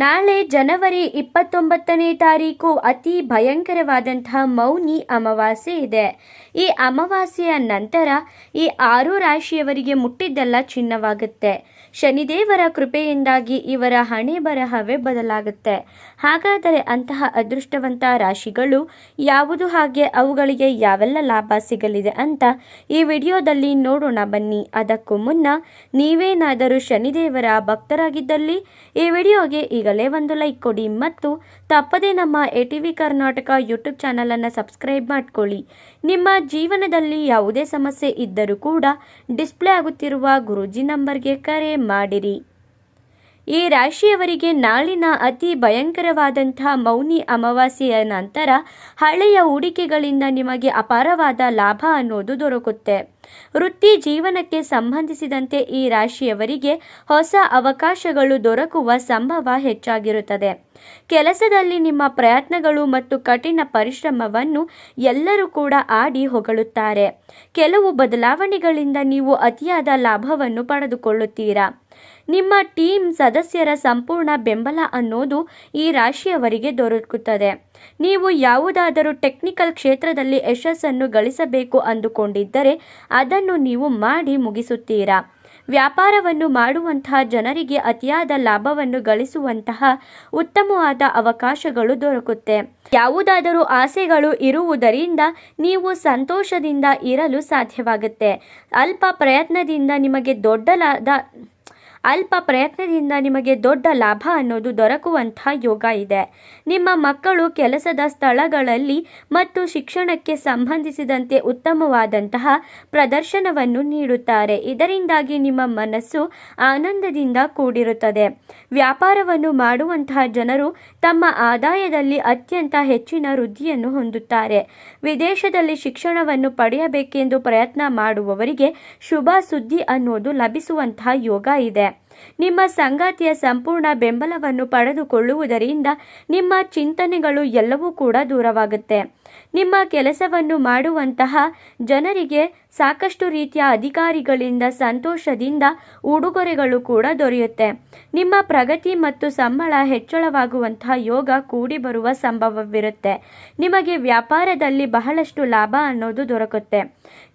ನಾಳೆ ಜನವರಿ ಇಪ್ಪತ್ತೊಂಬತ್ತನೇ ತಾರೀಕು ಅತಿ ಭಯಂಕರವಾದಂತಹ ಮೌನಿ ಅಮಾವಾಸ್ಯೆ ಇದೆ. ಈ ಅಮಾವಾಸ್ಯೆಯ ನಂತರ ಈ ಆರು ರಾಶಿಯವರಿಗೆ ಮುಟ್ಟಿದ್ದೆಲ್ಲ ಚಿನ್ನವಾಗುತ್ತೆ. ಶನಿದೇವರ ಕೃಪೆಯಿಂದಾಗಿ ಇವರ ಹಣೆ ಬರಹವೇ ಬದಲಾಗುತ್ತೆ. ಹಾಗಾದರೆ ಅಂತಹ ಅದೃಷ್ಟವಂತ ರಾಶಿಗಳು ಯಾವುದು? ಹಾಗೆ ಅವುಗಳಿಗೆ ಯಾವೆಲ್ಲ ಲಾಭ ಸಿಗಲಿದೆ ಅಂತ ಈ ವಿಡಿಯೋದಲ್ಲಿ ನೋಡೋಣ ಬನ್ನಿ. ಅದಕ್ಕೂ ಮುನ್ನ ನೀವೇನಾದರೂ ಶನಿದೇವರ ಭಕ್ತರಾಗಿದ್ದಲ್ಲಿ ಈ ವಿಡಿಯೋಗೆ ಈಗಲೇ ಒಂದು ಲೈಕ್ ಕೊಡಿ ಮತ್ತು ತಪ್ಪದೇ ನಮ್ಮ A T V Karnataka YouTube ಚಾನಲನ್ನು ಸಬ್ಸ್ಕ್ರೈಬ್ ಮಾಡ್ಕೊಳ್ಳಿ. ನಿಮ್ಮ ಜೀವನದಲ್ಲಿ ಯಾವುದೇ ಸಮಸ್ಯೆ ಇದ್ದರೂ ಕೂಡ ಡಿಸ್ಪ್ಲೇ ಆಗುತ್ತಿರುವ ಗುರೂಜಿ ನಂಬರ್ಗೆ ಕರೆ ಮಾಡಿರಿ. ಈ ರಾಶಿಯವರಿಗೆ ನಾಳಿನ ಅತಿ ಭಯಂಕರವಾದಂಥ ಮೌನಿ ಅಮಾವಾಸ್ಯೆಯ ನಂತರ ಹಳೆಯ ಹೂಡಿಕೆಗಳಿಂದ ನಿಮಗೆ ಅಪಾರವಾದ ಲಾಭ ಅನ್ನೋದು ದೊರಕುತ್ತೆ. ವೃತ್ತಿ ಜೀವನಕ್ಕೆ ಸಂಬಂಧಿಸಿದಂತೆ ಈ ರಾಶಿಯವರಿಗೆ ಹೊಸ ಅವಕಾಶಗಳು ದೊರಕುವ ಸಂಭವ ಹೆಚ್ಚಾಗಿರುತ್ತದೆ. ಕೆಲಸದಲ್ಲಿ ನಿಮ್ಮ ಪ್ರಯತ್ನಗಳು ಮತ್ತು ಕಠಿಣ ಪರಿಶ್ರಮವನ್ನು ಎಲ್ಲರೂ ಕೂಡ ಆಡಿ ಹೊಗಳುತ್ತಾರೆ. ಕೆಲವು ಬದಲಾವಣೆಗಳಿಂದ ನೀವು ಅತಿಯಾದ ಲಾಭವನ್ನು ಪಡೆದುಕೊಳ್ಳುತ್ತೀರಾ? ನಿಮ್ಮ ಟೀಮ್ ಸದಸ್ಯರ ಸಂಪೂರ್ಣ ಬೆಂಬಲ ಅನ್ನೋದು ಈ ರಾಶಿಯವರಿಗೆ ದೊರಕುತ್ತದೆ. ನೀವು ಯಾವುದಾದರೂ ಟೆಕ್ನಿಕಲ್ ಕ್ಷೇತ್ರದಲ್ಲಿ ಯಶಸ್ಸನ್ನು ಗಳಿಸಬೇಕು ಅಂದುಕೊಂಡಿದ್ದರೆ ಅದನ್ನು ನೀವು ಮಾಡಿ ಮುಗಿಸುತ್ತೀರಾ? ವ್ಯಾಪಾರವನ್ನು ಮಾಡುವಂತಹ ಜನರಿಗೆ ಅತಿಯಾದ ಲಾಭವನ್ನು ಗಳಿಸುವಂತಹ ಉತ್ತಮವಾದ ಅವಕಾಶಗಳು ದೊರಕುತ್ತೆ. ಯಾವುದಾದರೂ ಆಸೆಗಳು ಇರುವುದರಿಂದ ನೀವು ಸಂತೋಷದಿಂದ ಇರಲು ಸಾಧ್ಯವಾಗುತ್ತೆ. ಅಲ್ಪ ಪ್ರಯತ್ನದಿಂದ ನಿಮಗೆ ದೊಡ್ಡಲಾದ ಅಲ್ಪ ಪ್ರಯತ್ನದಿಂದ ನಿಮಗೆ ದೊಡ್ಡ ಲಾಭ ಅನ್ನೋದು ದೊರಕುವಂಥ ಯೋಗ ಇದೆ. ನಿಮ್ಮ ಮಕ್ಕಳು ಕೆಲಸದ ಸ್ಥಳಗಳಲ್ಲಿ ಮತ್ತು ಶಿಕ್ಷಣಕ್ಕೆ ಸಂಬಂಧಿಸಿದಂತೆ ಉತ್ತಮವಾದಂತಹ ಪ್ರದರ್ಶನವನ್ನು ನೀಡುತ್ತಾರೆ. ಇದರಿಂದಾಗಿ ನಿಮ್ಮ ಮನಸ್ಸು ಆನಂದದಿಂದ ಕೂಡಿರುತ್ತದೆ. ವ್ಯಾಪಾರವನ್ನು ಮಾಡುವಂತಹ ಜನರು ತಮ್ಮ ಆದಾಯದಲ್ಲಿ ಅತ್ಯಂತ ಹೆಚ್ಚಿನ ವೃದ್ಧಿಯನ್ನು ಹೊಂದುತ್ತಾರೆ. ವಿದೇಶದಲ್ಲಿ ಶಿಕ್ಷಣವನ್ನು ಪಡೆಯಬೇಕೆಂದು ಪ್ರಯತ್ನ ಮಾಡುವವರಿಗೆ ಶುಭ ಸುದ್ದಿ ಅನ್ನೋದು ಲಭಿಸುವಂತಹ ಯೋಗ ಇದೆ. ನಿಮ್ಮ ಸಂಗಾತಿಯ ಸಂಪೂರ್ಣ ಬೆಂಬಲವನ್ನು ಪಡೆದುಕೊಳ್ಳುವುದರಿಂದ ನಿಮ್ಮ ಚಿಂತನೆಗಳು ಎಲ್ಲವೂ ಕೂಡ ದೂರವಾಗುತ್ತೆ. ನಿಮ್ಮ ಕೆಲಸವನ್ನು ಮಾಡುವಂತಹ ಜನರಿಗೆ ಸಾಕಷ್ಟು ರೀತಿಯ ಅಧಿಕಾರಿಗಳಿಂದ ಸಂತೋಷದಿಂದ ಉಡುಗೊರೆಗಳು ಕೂಡ ದೊರೆಯುತ್ತೆ. ನಿಮ್ಮ ಪ್ರಗತಿ ಮತ್ತು ಸಂಬಳ ಹೆಚ್ಚಳವಾಗುವಂತಹ ಯೋಗ ಕೂಡಿ ಬರುವ ಸಂಭವವಿರುತ್ತೆ. ನಿಮಗೆ ವ್ಯಾಪಾರದಲ್ಲಿ ಬಹಳಷ್ಟು ಲಾಭ ಅನ್ನೋದು ದೊರಕುತ್ತೆ.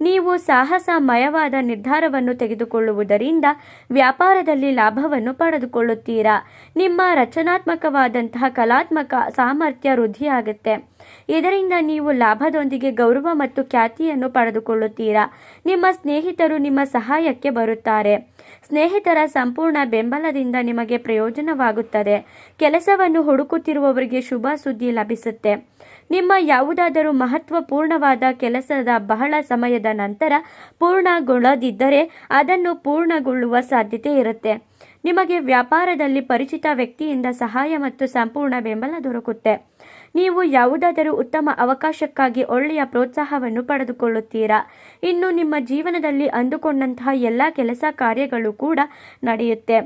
ನೀವು ಸಾಹಸಮಯವಾದ ನಿರ್ಧಾರವನ್ನು ತೆಗೆದುಕೊಳ್ಳುವುದರಿಂದ ವ್ಯಾಪಾರದಲ್ಲಿ ಲಾಭವನ್ನು ಪಡೆದುಕೊಳ್ಳುತ್ತೀರಾ. ನಿಮ್ಮ ರಚನಾತ್ಮಕವಾದಂತಹ ಕಲಾತ್ಮಕ ಸಾಮರ್ಥ್ಯ ವೃದ್ಧಿಯಾಗುತ್ತೆ. ಇದರಿಂದ ನೀವು ಲಾಭದೊಂದಿಗೆ ಗೌರವ ಮತ್ತು ಖ್ಯಾತಿಯನ್ನು ಪಡೆದುಕೊಳ್ಳುತ್ತೀರಾ? ನಿಮ್ಮ ಸ್ನೇಹಿತರು ನಿಮ್ಮ ಸಹಾಯಕ್ಕೆ ಬರುತ್ತಾರೆ. ಸ್ನೇಹಿತರ ಸಂಪೂರ್ಣ ಬೆಂಬಲದಿಂದ ನಿಮಗೆ ಪ್ರಯೋಜನವಾಗುತ್ತದೆ. ಕೆಲಸವನ್ನು ಹುಡುಕುತ್ತಿರುವವರಿಗೆ ಶುಭ ಸುದ್ದಿ ಲಭಿಸುತ್ತೆ. ನಿಮ್ಮ ಯಾವುದಾದರೂ ಮಹತ್ವಪೂರ್ಣವಾದ ಕೆಲಸದ ಬಹಳ ಸಮಯದ ನಂತರ ಪೂರ್ಣಗೊಳ್ಳದಿದ್ದರೆ ಅದನ್ನು ಪೂರ್ಣಗೊಳ್ಳುವ ಸಾಧ್ಯತೆ ಇರುತ್ತೆ. ನಿಮಗೆ ವ್ಯಾಪಾರದಲ್ಲಿ ಪರಿಚಿತ ವ್ಯಕ್ತಿಯಿಂದ ಸಹಾಯ ಮತ್ತು ಸಂಪೂರ್ಣ ಬೆಂಬಲ ದೊರಕುತ್ತೆ. ನೀವು ಯಾವುದಾದರೂ ಉತ್ತಮ ಅವಕಾಶಕ್ಕಾಗಿ ಒಳ್ಳೆಯ ಪ್ರೋತ್ಸಾಹವನ್ನು ಪಡೆದುಕೊಳ್ಳುತ್ತೀರಾ? ಇನ್ನು ನಿಮ್ಮ ಜೀವನದಲ್ಲಿ ಅಂದುಕೊಂಡಂತಹ ಎಲ್ಲ ಕೆಲಸ ಕಾರ್ಯಗಳು ಕೂಡ ನಡೆಯುತ್ತೆ.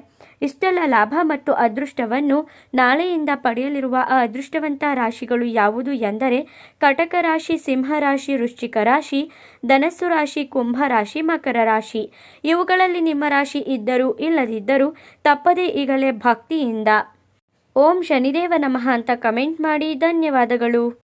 ಇಷ್ಟೆಲ್ಲ ಲಾಭ ಮತ್ತು ಅದೃಷ್ಟವನ್ನು ನಾಳೆಯಿಂದ ಪಡೆಯಲಿರುವ ಆ ಅದೃಷ್ಟವಂತ ರಾಶಿಗಳು ಯಾವುದು ಎಂದರೆ ಕಟಕ ರಾಶಿ, ಸಿಂಹ ರಾಶಿ, ವೃಶ್ಚಿಕ ರಾಶಿ, ಧನಸ್ಸು ರಾಶಿ, ಕುಂಭ ರಾಶಿ, ಮಕರ ರಾಶಿ. ಇವುಗಳಲ್ಲಿ ನಿಮ್ಮ ರಾಶಿ ಇದ್ದರೂ ಇಲ್ಲದಿದ್ದರೂ ತಪ್ಪದೇ ಈಗಲೇ ಭಕ್ತಿಯಿಂದ ಓಂ ಶನಿದೇವ ನಮಃ ಅಂತ ಕಮೆಂಟ್ ಮಾಡಿ ಧನ್ಯವಾದಗಳು.